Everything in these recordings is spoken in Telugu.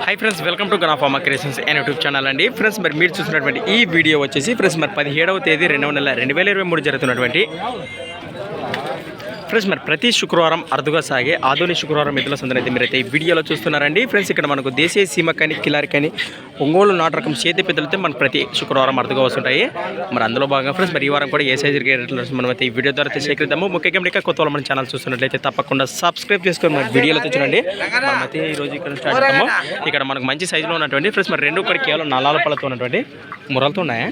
హాయ్ ఫ్రెండ్స్ వెల్కమ్ టు గనాఫామా క్రియేషన్స్ అండ్ యూట్యూబ్ ఛానల్ అండి. ఫ్రెండ్స్ మరి మీరు చూసినటువంటి ఈ వీడియో వచ్చేసి ఫ్రెండ్స్ మరి పదిహేడవ తేదీ రెండవ నెల రెండు వేల ఇరవై మూడు జరుగుతున్నటువంటి ఫ్రెండ్స్ మరి ప్రతి శుక్రవారం అరుదుగా సాగే ఆధునిక శుక్రవారం ఎద్దుల సందని అయితే మీరైతే ఈ వీడియోలో చూస్తున్నారండి. ఫ్రెండ్స్ ఇక్కడ మనకు దేశీయ సీమ కానీ కిలారి కానీ ఒంగోలు నాటు రకం చేతి పెద్దలతో మనకు ప్రతి శుక్రవారం అరుదుగా వస్తుంటాయి. మరి అందులో భాగంగా ఫ్రెండ్స్ మరి ఈ వారం కూడా ఏ సైజ్ రేట్లు మనం అయితే ఈ వీడియో ద్వారా అయితే సేకరిద్దాము. ముఖ్యంగా ఇంకా కొత్త మన ఛానల్ చూస్తున్నట్లయితే తప్పకుండా సబ్స్క్రైబ్ చేసుకొని మన వీడియోలో చూడండి. మనమైతే ఈరోజు ఇక్కడ స్టార్ట్ అవుతాము ఇక్కడ మనకు మంచి సైజులో ఉన్నటువంటి ఫ్రెండ్స్ మరి రెండు కూడా కేవలం నల్లాల పళ్ళతో ఉన్నటువంటి మురలతో ఉన్నాయా?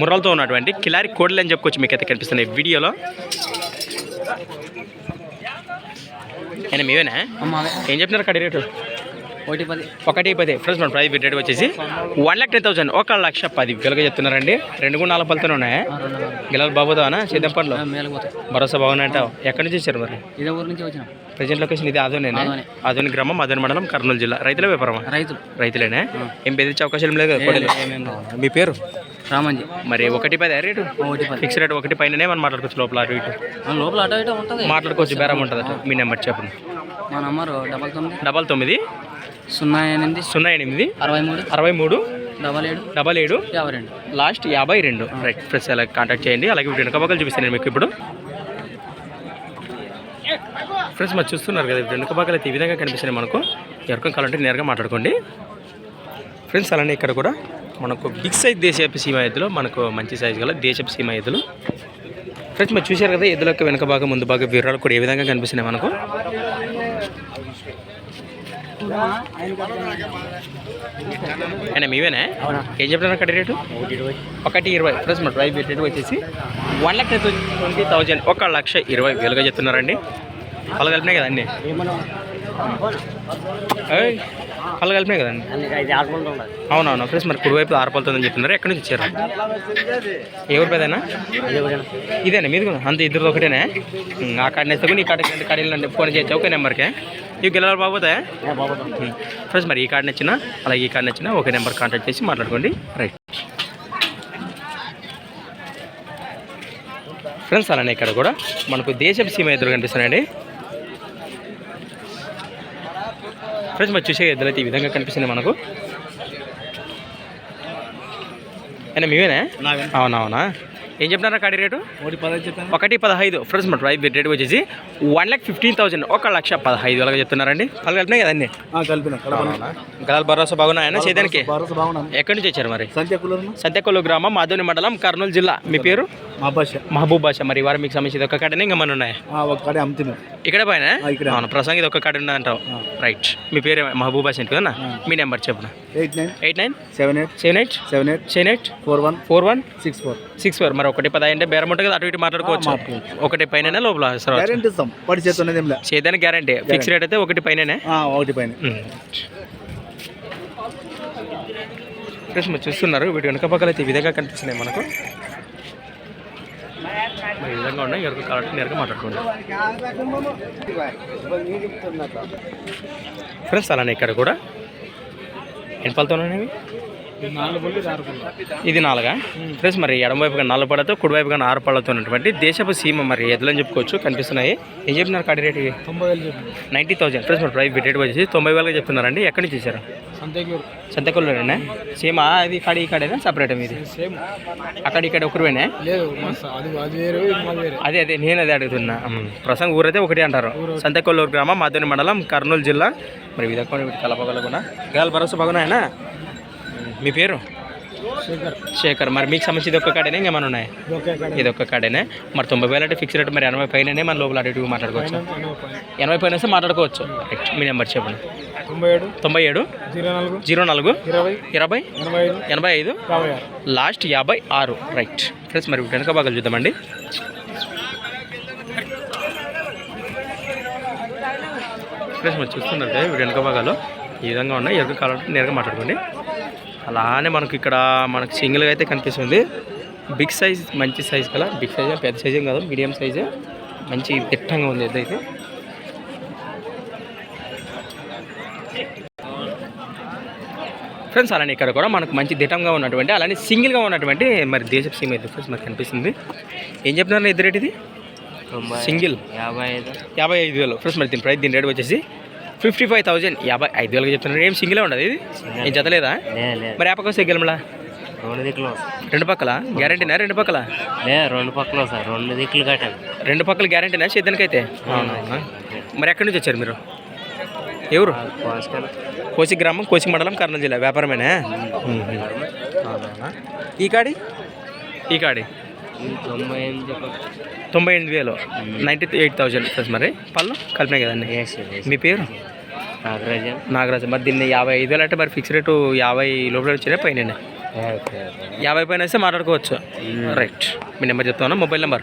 మురలతో ఉన్నటువంటి కిలారి కోడలు అని చెప్పుకోవచ్చు మీకు అయితే కనిపిస్తున్నాయి వీడియోలో. అయినా మీవేనా ఏం చెప్పినారు కడి రేటు? ఒకటి పది. ఒకటి పది. ఫ్రెండ్స్ మన ప్రైస్ రేట్ వచ్చేసి వన్ లాక్ టెన్ థౌసండ్ ఒక లక్ష పది. వేలుగా చెప్తున్నారండి. రెండు కూడా నాలుగు పళ్ళతో ఉన్నాయా గిలాలు బాబోదావనా చేద్దాం పనులు. భరోసా బాగున్నాయంటావు? ఎక్కడి నుంచి వచ్చారు మరి? ఇదే ఊరు నుంచి వచ్చినాం. ప్రజెంట్ లొకేషన్ ఇది ఆదోనేనా? ఆదోనే. ఆదోని గ్రామం ఆదోని మండలం కర్నూలు జిల్లా. రైతుల వ్యాపారమా? రైతులు. రైతులేనా? ఏం బెదిరించే అవకాశం లేదు? మీ పేరు? రామంజీ మరి ఒకటి పది రేటు? ఒకటి పది. ఫిక్స్ రేట్ ఒకటి పైననే మనం మాట్లాడుకోవచ్చు లోపల అటు ఇటు. లోపల అటో ఇటో ఉంటుంది. మాట్లాడుకోవచ్చు బేరం ఉంటుంది మీ నెంబర్ చెప్పండి. మా నంబరు డబల్ తొమ్మిది. డబల్ తొమ్మిది. సున్నా ఎనిమిది. సున్నా ఎనిమిది. అరవై మూడు. అరవై మూడు. డబల్ ఏడు. డబల్ ఏడు. యాభై రెండు. లాస్ట్ యాభై రెండు. రైట్ ఫ్రెండ్స్ అలా కాంటాక్ట్ చేయండి. అలాగే వెనుక భాగాలు చూపిస్తాను నేను మీకు ఇప్పుడు. ఫ్రెండ్స్ మరి చూస్తున్నారు కదా వెనుక భాగాలు అయితే ఈ విధంగా కనిపిస్తున్నాయి మనకు. ఎవరికం కావాలంటే నేరుగా మాట్లాడుకోండి. ఫ్రెండ్స్ అలానే ఇక్కడ కూడా మనకు బిగ్ సైజ్ దేశపు సీమ ఎద్దులు మనకు మంచి సైజు గల దేశపు సీమ ఎద్దులు. ఫ్రెండ్స్ మీరు చూశారు కదా ఎద్దుల యొక్క వెనుక భాగం ముందు భాగం వివరాలు కూడా ఏ విధంగా కనిపిస్తున్నాయి మనకు? అయినా మీవేనా? ఏం చెప్తాను అక్కడ రేటు? ఒకటి ఇరవై. ప్లస్ మన డ్రైవ్ రేటు వచ్చేసి వన్ లక్ష ట్వంటీ థౌజండ్. ఒక లక్ష ఇరవై వేలుగా చెప్తున్నారండి. పళ్ళు కలిపినాయి కదండి పళ్ళు కలిపినాయి కదండి. అవునవును ఫ్రెండ్స్ మరి కుడివైపు ఆరిపోతుందని చెప్తున్నారు ఎక్కడి నుంచి ఇచ్చారు ఎవరి పేదైనా ఇదేనా? మీది కూడా? అంత ఇద్దరు ఒకటేనే. ఆ కార్డు నేస్తే కూడా ఈ కాడ రెండు ఫోన్ చేయొచ్చు ఒకే నెంబర్కే. ఇవి గెలవాలి బాబోతే ఫ్రెండ్స్ మరి ఈ కార్డు నచ్చినా అలాగే ఈ కార్డు నచ్చినా ఒకే నెంబర్ కాంటాక్ట్ చేసి మాట్లాడుకోండి. రైట్. ఫ్రెండ్స్ అలానే ఇక్కడ కూడా మనకు దేశపు సీమ ఎదురు కనిపిస్తున్నాయండి. ఫ్రెండ్స్ మరి చూసే ఎద్దులు అయితే ఈ విధంగా కనిపిస్తున్నాయి మనకు. అయినా మీవేనా? అవునవునా ఏం చెప్తున్నారా కాడి రేటు? ఒకటి పదహైదు ఫ్రెండ్స్ మన డ్రైవ్ రేట్ వచ్చేసి వన్ ల్యాక్ ఫిఫ్టీన్ థౌసండ్. ఒక లక్ష పదహైదు వేలుగా చెప్తున్నారండి. పలు కలిపినాయి కదండి? కలిపిన గదాల భరోసా బాగున్నాయన్నా చేయడానికి ఎక్కడి నుంచి వచ్చారు మరి? సంతెకొల్లు గ్రామం మాధోని మండలం కర్నూలు జిల్లా. మీ పేరు? మహబూబ్ బాషా మరి వారం మీకు సంబంధించి ఒక కాడనే ఇంకా మన ఉన్నాయి? ఇక్కడ పైన ఇక్కడ. అవును ప్రసంగి ఇది ఒక కాడ ఉన్నదంటావు రైట్ మీ పేరు మహబూబ్ బాషా ఏంటి కదా? మీ నెంబర్ చెప్పు eight nine eight nine seven eight seven eight seven eight seven eight four one four one six four. Six four. మరి ఒకటి పది అంటే బేరం ఉంటుంది కదా అటు ఇటు మాట్లాడుకోవచ్చు. ఒకటి పైన లోపల సరే గ్యారెంటీ ఇస్తాం ఏం లే. చేయడానికి గ్యారంటీ ఫిక్స్ రేట్ అయితే ఒకటి పైననే. ఆ, ఒకటి పైన. మీరు చూస్తున్నారు వీటి వెనుక పక్కల అయితే ఈ విధంగా కనిపిస్తున్నాయి మనకు. ఈ విధంగా ఉన్నాయి ఎవరికి కావాలంటే నేరుగా మాట్లాడుకోండి. ఫ్రెండ్స్ అలానే ఇక్కడ కూడా. ఎన్ని పళ్ళతో ఉన్నాయి ఇది నాలుగా ఫ్రెండ్స్ మరి ఎడమ వైపుగా నాలుగు పళ్ళతో కుడి వైపుగా ఆరు పళ్ళతో ఉన్నటువంటి దేశపు సీమ మరి ఎద్దులని చెప్పుకోవచ్చు కనిపిస్తున్నాయి. ఏం చెప్పినారు కాడి రేటు ఇవి? నైంటీ థౌసండ్ ఫ్రెండ్స్ మరి ప్రైస్ రేట్ వచ్చేసి తొంభై వేలుగా చెప్తున్నారండి. ఎక్కడి నుంచి ఇచ్చారు సంతకూరు. సంతకొల్లోనేనా సేమ్ అది కాడి ఈ కాడేనా? సపరేట్ మీది? సేమ్ అక్కడ ఇక్కడ ఒకరివేనా? అది అది ఇది నేను అదే అడుగుతున్నా. ప్రసంగ ఊరైతే ఒకటి అంటారు. సంతకొల్లూరు గ్రామం మాధుని మండలం కర్నూలు జిల్లా. మరి విధంగా వీటి కలపగల కూడా గాలి భరోసా బాగున్నాయనా? మీ పేరు? శేఖర్. మరి మీకు సంబంధించి ఇది ఒక్క కాడేనా? ఇంకేమైనా ఉన్నాయి? ఒకే కాడ. ఇది ఒక్క కాడేనే? మరి తొంభై వేలు అంటే ఫిక్స్ రేట్ మరి ఎనభై పైననే మన లోపల అటు మాట్లాడుకోవచ్చు? ఎనభై పైన. వస్తే మాట్లాడుకోవచ్చు. మీ నెంబర్ చెప్పండి. తొంభై ఏడు. తొంభై ఏడు. జీరో నాలుగు. జీరో నాలుగు. ఇరవై. ఇరవై. ఎనభై ఐదు. లాస్ట్ యాభై ఆరు. రైట్. ఫ్రెండ్స్ మరి వెనక భాగాలు చూద్దామండి. ఫ్రెండ్స్ మరి వీడి వెనక భాగాలు. ఈ విధంగా ఉన్నాయి. ఎరుక కావాలంటే నేరుగా మాట్లాడుకోండి. అలానే మనకి ఇక్కడ మనకు సింగిల్గా అయితే కనిపిస్తుంది. బిగ్ సైజ్ మంచి సైజ్ కదా? Big size? పెద్ద సైజ్ ఏం కాదు. మీడియం సైజే. మంచి దిట్టంగా ఉంది ఎద్దైతే ఫ్రెండ్స్ అలానే ఇక్కడ కూడా మనకు మంచి దిటంగా ఉన్నటువంటి అలానే సింగిల్గా ఉన్నటువంటి మరి దేశపు సీమ అయితే ఫ్రెండ్స్ మనకు కనిపిస్తుంది. ఏం చెప్తున్నారు ఇద్దరు రేట్ ఇది? సింగిల్. యాభై ఐదు. యాభై ఐదు వేలు. ఫ్రెండ్స్ మరి దీని ప్రైస్ దీని రేట్ వచ్చేసి ఫిఫ్టీ ఫైవ్ థౌజండ్. యాభై ఐదు వేలుగా చెప్తున్నారు. ఏం సింగిలే ఉండదు ఇది? ఏం జతలేదా? లేదు లేదు మరి పక్క వస్తే గెలమలా? రెండు దిక్కులు. రెండు పక్కల? గ్యారంటీనా? రెండు పక్కల? రెండు పక్కలు సార్. రెండు దిక్కులు కట్టాలి. రెండు పక్కల గ్యారంటీనా సేద్యానికైతే అవునా. మరి ఎక్కడి నుంచి వచ్చారు మీరు? ఎవరు? కోసి గ్రామం కోసి మండలం కర్నూలు జిల్లా. వ్యాపారమేనా? ఈ కాడి? ఈ కాడి. తొంభై ఎనిమిది వేలు. నైంటీ ఎయిట్ థౌజండ్ ప్లస్ మరి. పళ్ళు కలిపినాయి కదండి. మీ పేరు? నాగరాజన్. నాగరాజు మరి దీన్ని యాభై ఐదు వేలు అంటే మరి ఫిక్స్ రేటు యాభై లోపల వచ్చినా పైన యాభై పైన వస్తే మాట్లాడుకోవచ్చు. రైట్ మీ నెంబర్ చెప్తాను. Mobile number?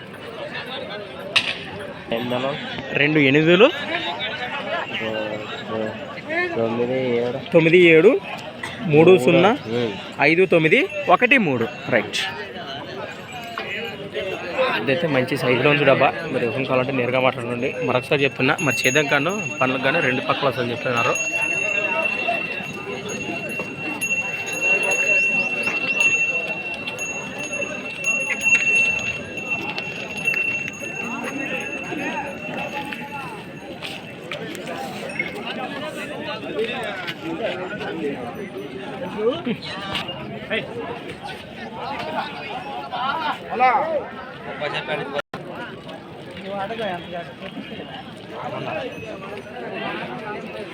రెండు ఎనిమిదిలు. తొమ్మిది ఏడు. తొమ్మిది ఏడు మూడు సున్నా. ఐదు తొమ్మిది ఒకటి మూడు. రైట్ ఇదైతే మంచి సైజులో ఉంది డబ్బా. మరి ఎవరు కావాలంటే నేరుగా మాట్లాడండి మరొకసారి చెప్తున్నా మరి చేద్దాం కాను పనులకు కానీ రెండు పక్కల అసలు చెప్తున్నారు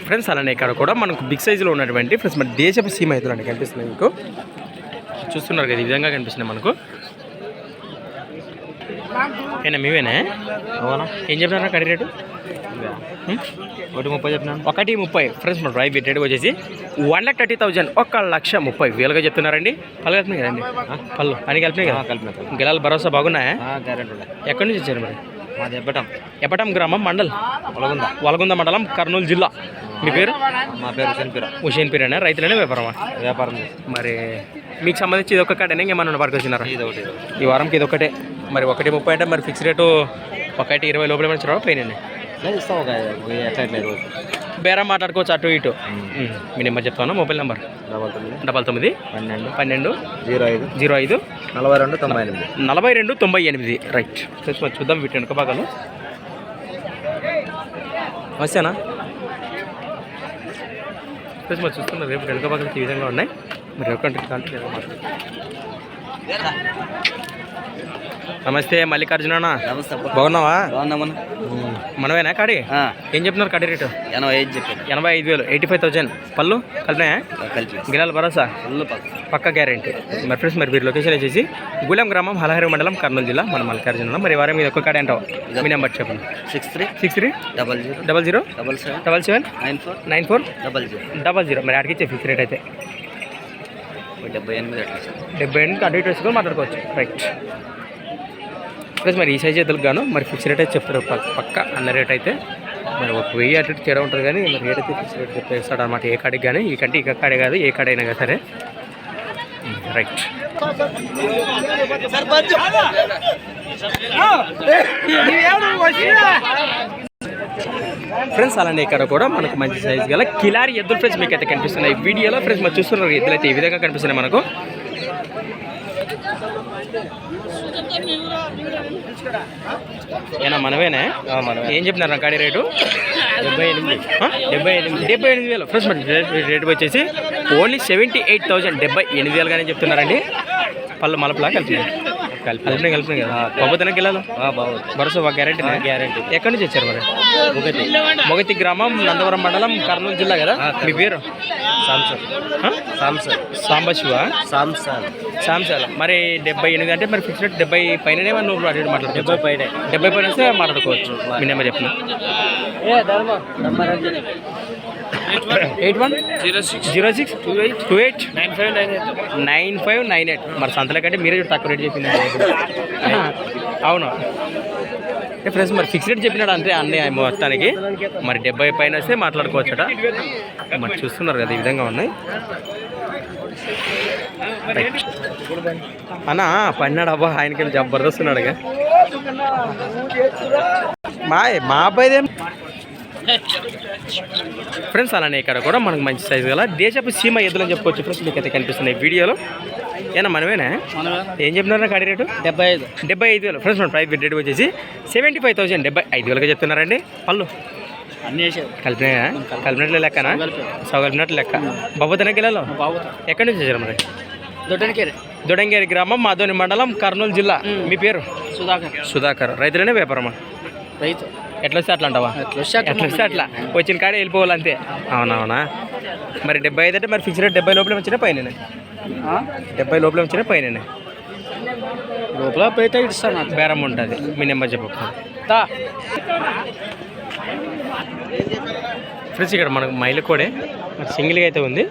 ఫ్రెండ్స్ అలానే ఇక్కడ కూడా మనకు బిగ్ సైజులో ఉన్నటువంటి ఫ్రెండ్స్ మన దేశపు సీమ ఎదురు అండి కనిపిస్తున్నాయి మీకు. చూస్తున్నారు కదా ఈ విధంగా కనిపిస్తున్నాయి మనకు. ఏనా మీవేనా? అవునా? ఏం చెప్పినారా కడి రేటు? ఒకటి ముప్పై చెప్పినాను. ఒకటి ముప్పై. ఫ్రెండ్స్ మన రైట్ రేట్ వచ్చేసి వన్ లాక్ థర్టీ థౌజండ్ ఒక లక్ష ముప్పై వేలుగా చెప్తున్నారండి. పళ్ళు కలిపినాయి కదండి? పళ్ళు. అని కలిపినాయి కదా? కలిపిన గిలాలు భరోసా బాగున్నాయా? గ్యారెంటీ ఎక్కడి నుంచి వచ్చారు మరి? మాది ఎప్పటం ఎప్పటం గ్రామం మండల్? పొలగుందా వలగుంద మండలం కర్నూలు జిల్లా. మీ పేరు? మా పేరు చనిపోయారు హుషేన్ పీరేనా రైతులనే వ్యాపారమా? వ్యాపారం చేసి మరి మీకు సంబంధించి ఇది ఒక్క కాడనే? ఇంకేమన్నా వరకు వచ్చినారా ఇది ఒకటి. ఈ వారంకి ఇది ఒకటే మరి ఒకటి ముప్పై అంటే మరి ఫిక్స్ రేటు ఒకటి ఇరవై లోపల మంచి పైన లేదు ఇస్తాం ఒక రోజు బేరం మాట్లాడుకోవచ్చు అటు ఇటు. మీ నెంబర్ చెప్తాను మొబైల్ నెంబర్. డబల్ తొమ్మిది. డబల్ తొమ్మిది. పన్నెండు. పన్నెండు. జీరో ఐదు. జీరో ఐదు. నలభై రెండు తొంభై ఎనిమిది. నలభై రెండు తొంభై ఎనిమిది. రైట్. మరి చూద్దాం వీటి వెనుక భాగాలు. వస్తేనా? చూస్తున్నారు రేపు వెనుక భాగాలు ఈ విధంగా ఉన్నాయి. మరి ఒకటి కంటే నమస్తే మల్లికార్జున బాగున్నావా? మనమేనా కాడి? ఏం చెప్తున్నారు కడి రేటు? ఎనభై ఐదు చెప్పాను. ఎనభై ఐదు వేలు ఎయిటీ ఫైవ్ థౌజండ్. పళ్ళు కలిపినాయా? కలిపి. గిలాల భరోసా? పక్క గ్యారంటీ. మరి ఫ్రెండ్స్ మరి మీరు లొకేషన్ వచ్చేసి గూలెం గ్రామం హలహరి మండలం కర్నూలు జిల్లా మన మల్లికార్జున మరి వారం మీద ఒక్క కాడే అంటావు. మీ నెంబర్ చెప్పండి. Six three. Six three. Double zero. Double zero. Double seven. Double seven. Nine four. Nine four. Double zero. Double zero. మరి అడిగిచ్చే ఫిక్స్ రేట్ అయితే. డెబ్బై ఎనిమిది డెబ్బై ఎనిమిది అటు ఇటు వేసుకొని మాట్లాడుకోవచ్చు. రైట్. ప్లస్ మరి ఈ సైజ్ ఎద్దులకు గాను మరి ఫిక్స్ రేట్ అయితే చెప్తారు పక్క అన్న రేట్ అయితే. మరి ఒక వెయ్యి అటు తేడా ఉంటుంది కానీ మరి రేట్ అయితే ఫిక్స్ రేట్ చెప్పేస్తాడు అనమాట ఏ కాడికి కానీ ఈ కంటే ఇక కాడే కాదు ఏ కాడైనా కదా సరే. రైట్ ఫ్రెండ్స్ అలానే ఇక్కడ కూడా మనకు మంచి సైజ్ గల కిలారి ఎద్దులు ఫ్రెండ్స్ మీకు అయితే కనిపిస్తున్నాయి వీడియోలో ఫ్రెండ్స్ మరి చూస్తున్నారు ఎద్దులు అయితే ఈ విధంగా కనిపిస్తున్నాయి మనకు. ఏనా మనమేనా? ఏం చెప్తున్నారు నా గాడి రేటు? డెబ్బై ఎనిమిది. డెబ్బై ఎనిమిది. డెబ్బై ఎనిమిది వేలు. ఫ్రెండ్స్ మరి రేట్ వచ్చేసి ఓన్లీ సెవెంటీ ఎయిట్ థౌసండ్ డెబ్బై ఎనిమిది వేలుగానే చెప్తున్నారండి. పళ్ళు మలపలా కలిపినాయి కలిపినాయి కలిపినాయి కదా పబ్బతనకి వెళ్ళాలి బాగుంది. భరోసా గ్యారెంటీ గ్యారెంటీ ఎక్కడి నుంచి వచ్చారు మరి? మొగతి. మొగతి గ్రామం నందవరం మండలం కర్నూలు జిల్లా కదా? మీ పేరు? Samsung Samsung Sambasiva? సామ్సంగ్ సాంసల్ మరి డెబ్బై ఎనిమిది అంటే మరి ఫిక్స్డ్ డెబ్బై మరి నువ్వు అటు మాట్లాడుకో డెబ్బై పైన. డెబ్బై పైన వస్తే మాట్లాడుకోవచ్చు. మీ నెంబర్ చెప్పిన ఏ ధర్మ. Number eight one zero six zero six two eight two eight nine five nine eight nine five nine eight మరి సంతల కంటే మీరే తక్కువ రేట్ చెప్పింది అవును. ఫ్రెండ్స్ మరి ఫిక్స్ రేట్ చెప్పినాడు అంతే అన్ని మొత్తానికి. మరి డెబ్బై పైన వస్తే మాట్లాడుకోవచ్చట. మరి చూస్తున్నారు కదా ఈ విధంగా ఉన్నాయి. అన్నా పడినాడు అబ్బా ఆయనకి జబర్దస్త్ ఉన్నాడు ఇక. మా మా అబ్బాయిదేం? ఫ్రెండ్స్ అలానే ఇక్కడ కూడా మనకు మంచి సైజు గల దేశపు సీమ ఎద్దులు అని చెప్పుకోవచ్చు. ఫ్రెండ్స్ మీకు అయితే కనిపిస్తున్నాయి వీడియోలో. ఏనా మనమేనా? ఏం చెప్తున్నారు కాడి రేటు? డెబ్బై ఐదు. డెబ్బై ఐదు వేలు. ఫ్రెండ్స్ మన ప్రైస్ రేట్ వచ్చేసి సెవెంటీ ఫైవ్ థౌసండ్ డెబ్బై ఐదు వేలుగా చెప్తున్నారండి. పళ్ళు. అన్నీ కలిపినా కలిపినట్లు లెక్కనా? సౌ కలిపినట్లు లెక్క. బాబోతన గిలలో బాగుతా ఎక్కడి నుంచి వచ్చారు మరి? దొడ్డనికి దొడంగేరి గ్రామం మాధోని మండలం కర్నూలు జిల్లా. మీ పేరు? సుధాకర్. సుధాకర్. రైతులనే వ్యాపారమా? రైతు. ఎట్లా వస్తే అట్లా అంటావా? ఎట్లా వస్తే అట్లా. ఎట్లా వస్తే అట్లా. వచ్చిన కాడే వెళ్ళిపోవాలి అంతే. అవునవునా? మరి డెబ్బై ఐదు అంటే మరి ఫిక్స్ రేట్ డెబ్బై లోపల వచ్చిన పైన ఆ? డెబ్బై లోపల వచ్చిన పైన లోపల పోయితే ఇస్తాను నాకు. బేరం ఉంటుంది. మీ నెంబర్ చెప్పు. తా ఫ్రెండ్స్ ఇక్కడ మనకు మైలు కోడే. మరి సింగిల్గా అయితే ఉంది.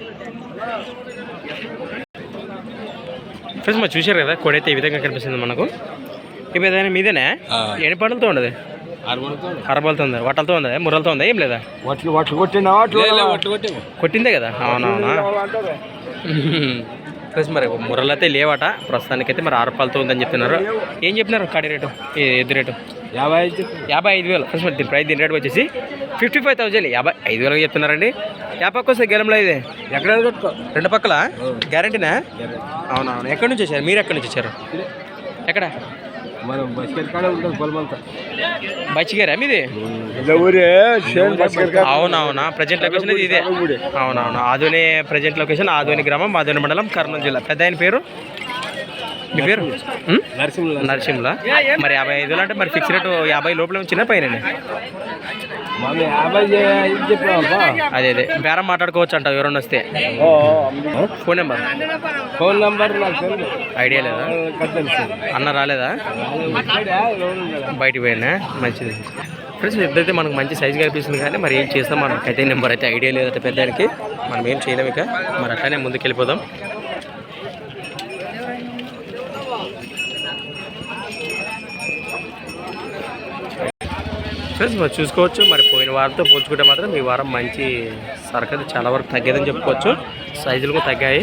ఫ్రెండ్స్ మరి చూశారు కదా కోడి అయితే ఈ విధంగా కనిపిస్తుంది మనకు. ఇప్పుడు ఏదైనా మీదేనా? ఎన్ని పంటలతో ఉండదు? అరబలతో ఉందా. వట్టలతో ఉందా. ముర్రలతో ఉందా? ఏం లేదా? వట్లు వట్లు కొట్టిందే? కదా? అవునవునా ఫ్రెండ్స్ మరి ముర్రలు అయితే లేవట. ప్రస్తుతానికైతే మరి ఆరు రూపాయలతో ఉందని చెప్తున్నారు. ఏం చెప్పినారు కాడి రేటు? ఈ ఎద్దు రేటు? యాభై ఐదు యాభై ఐదు వేలు. ఫ్రెండ్స్ మరి దీని ప్రైస్ దీని రేట్ వచ్చేసి ఫిఫ్టీ ఫైవ్ థౌజండ్. యాభై ఐదు వేలకు చెప్తున్నారండి. యాభై వస్తే గెలంలో ఇది? ఎక్కడ రెండు పక్కల? గ్యారంటీనా అవునవును. ఎక్కడి నుంచి వచ్చారు? మీరు ఎక్కడి నుంచి వచ్చారు? ఎక్కడ? మనం బస్కెట్ కాడ ఉంటుంది పొలమంతా బచ్చిగారా మీది? ఊరే అవునవునా ప్రజెంట్ లొకేషన్ ఇది. ఇదే అవునవును ఆధుని ప్రజెంట్ లొకేషన్ ఆధుని గ్రామం ఆధుని మండలం కర్నూలు జిల్లా. పెద్ద ఆయన పేరు? మీ పేరు? నరసింహ నరసింహుల? మరి యాభై ఐదు వేలు అంటే మరి ఫిక్స్ రేటు యాభై లోపల చిన్న పైన మనం యాభై ఐదు చెప్పావా అదే అదే. బేరం మాట్లాడుకోవచ్చు అంట ఎవరన్నా వస్తే. Phone number? Phone number Idea లేదా? అన్న రాలేదా? బయటికి పోయినా? మంచిది. ఫ్రెండ్స్ ఇద్దరైతే మనకు మంచి సైజ్ కనిపిస్తుంది కానీ మరి ఏం చేస్తాం మనకైతే నెంబర్ అయితే ఐడియా లేదంటే పెద్దానికి. మనం ఏం చేయలేము ఇక. మరి అట్లానే ముందుకు వెళ్ళిపోదాం ఫ్రెండ్స్ మరి చూసుకోవచ్చు మరి పోయిన వారంతో పోల్చుకుంటే మాత్రం ఈ వారం మంచి సరకది చాలా వరకు తగ్గేదని చెప్పుకోవచ్చు. సైజులు కూడా తగ్గాయి.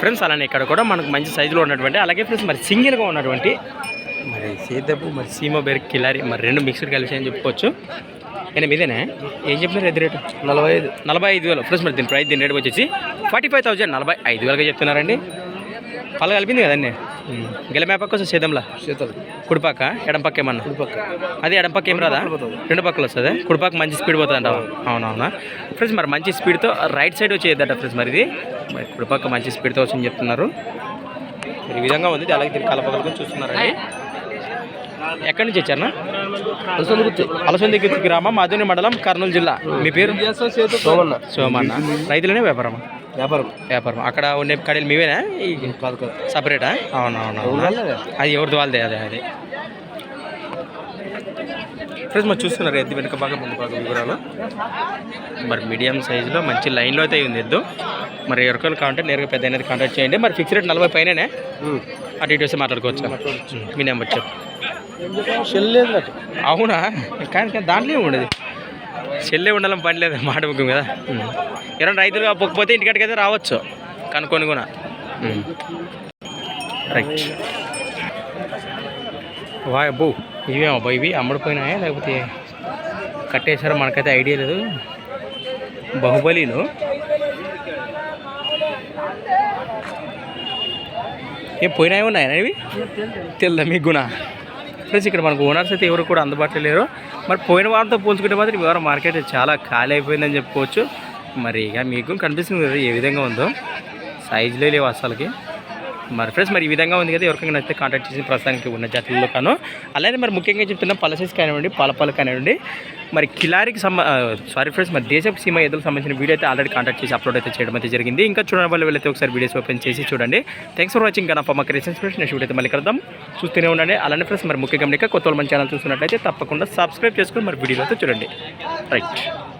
ఫ్రెండ్స్ అలానే ఇక్కడ కూడా మనకు మంచి సైజులో ఉన్నటువంటి అలాగే ఫ్రెండ్స్ మరి సింగిల్గా ఉన్నటువంటి సీతపు మరి సీమ బెర్ కిలారి మరి రెండు మిక్స్డ్ కలిసి అని చెప్పుకోవచ్చు. నేను మీదేనా? ఏం చెప్పినారు ఎద్దు రేటు? నలభై ఐదు నలభై ఐదు వేలు. ఫ్రెండ్స్ మరి దీని ప్రైస్ దీని రేటు వచ్చేసి ఫార్టీ ఫైవ్ థౌసండ్ నలభై ఐదు వేలుగా చెప్తున్నారండి. పళ్ళు కలిపింది కదండి గెలమేపక్క కోసం సేదంలా? శీతలు కుడిపాక ఎడంపక్క ఏమన్నా? కుడిపక్క అది ఎడంపక్క ఏం రాదా? రెండు పక్కలు వస్తుంది? కుడిపాక మంచి స్పీడ్ పోతుంది అంటావా? అవునవునా? ఫ్రెండ్స్ మరి మంచి స్పీడ్తో రైట్ సైడ్ వచ్చేద్దట ఫ్రెండ్స్ మరి ఇది. మరి కుడిపక్క మంచి స్పీడ్తో వచ్చని చెప్తున్నారు. ఈ విధంగా ఉంది. అలాగే కలపగలుగుని చూస్తున్నారండి. ఎక్కడి నుంచి వచ్చారనా అలసంది గుర్తి గ్రామం మాధుని మండలం కర్నూలు జిల్లా. మీ పేరు? సోమన్న. సోమన్న. రైతులనే వ్యాపారమా? వ్యాపారం. వ్యాపారం అక్కడ ఉండే కడలు మీవేనా? ఈ కాదు కాదు. సపరేటా? అవునవును. అది ఎవరిది వాళ్ళదే అదే అదే. ఫ్రెండ్స్ మరి చూస్తున్నారు ఎద్దు వెనుక బాగా ముందు బాగా వివరాలు. మరి మీడియం సైజులో మంచి లైన్లో అయితే ఉంది ఎద్దు. మరి ఎవరికైనా కావాలంటే నేరుగా పెద్ద అనేది కాంటాక్ట్ చేయండి. మరి ఫిక్స్ రేట్ నలభై పైననే? అటు ఇటు వస్తే మాట్లాడుకోవచ్చు. మీ నెంబర్ చెప్పు. చెల్లేదు అవునా? కానీ దాంట్లో ఉండదు. చెల్లె ఉండాలని పని లేదు మాట ముఖ్యం కదా. ఎవరైనా రైతులు పొక్కపోతే ఇంటికాడికి అయితే రావచ్చు. కనుక్కొని కూడా రైట్. వా అబ్బో ఇవేమో అబ్బా ఇవి అమ్ముడిపోయినాయా? లేకపోతే కట్టేశారో మనకైతే ఐడియా లేదు. బాహుబలిలో. ఏం పోయినాయి ఉన్నాయా ఇవి? తెల్దా. మీకు గుణ? ప్లస్ ఇక్కడ మనకు ఓనర్స్ అయితే ఎవరు కూడా అందుబాటులో లేరు. మరి పోయిన వారంతో పోల్చుకుంటే మాత్రం ఈ వారం మార్కెట్ చాలా ఖాళీ అయిపోయిందని చెప్పుకోవచ్చు. మరి ఇక మీకు కనిపిస్తుంది కదా ఏ విధంగా ఉందో. సైజులే లేవు అసలుకి. మరి ఫ్రెండ్స్ మరి ఈ విధంగా ఉంది కదా ఎవరికైనా నచ్చితే కాంటాక్ట్ చేసి ప్రస్తుతానికి ఉన్న జాతుల్లో కాను. అలానే మరి ముఖ్యంగా చెప్తున్నా పలసెస్ కానివ్వండి పలపాలు కానివ్వండి మరి కిలారికి సంబ సారీ ఫ్రెండ్స్ మరి దేశపు సీమ ఏదో సంబంధించిన వీడియో అయితే ఆల్రెడీ కాంటాక్ట్ చేసి అప్లోడ్ అయితే చేయడం అయితే జరిగింది. ఇంకా చూడడం వల్ల వెళ్ళైతే ఒకసారి వీడియోస్ ఓపెన్ చేసి చూడండి. థ్యాంక్స్ ఫర్ వాచింగ్ కనపా మాకు రీసెన్స్ ఫ్రెండ్స్ నెక్స్ట్ వీడియో అయితే మళ్ళీ కలుద్దాం. చూస్తూనే ఉండండి. అలానే ఫ్రెండ్స్ మరి ముఖ్యంగా గమనిక కొత్త వాళ్ళు మన ఛానల్ చూస్తున్నట్లయితే తప్పకుండా సబ్స్క్రైబ్ చేసుకొని మరి వీడియోలో అయితే చూడండి. రైట్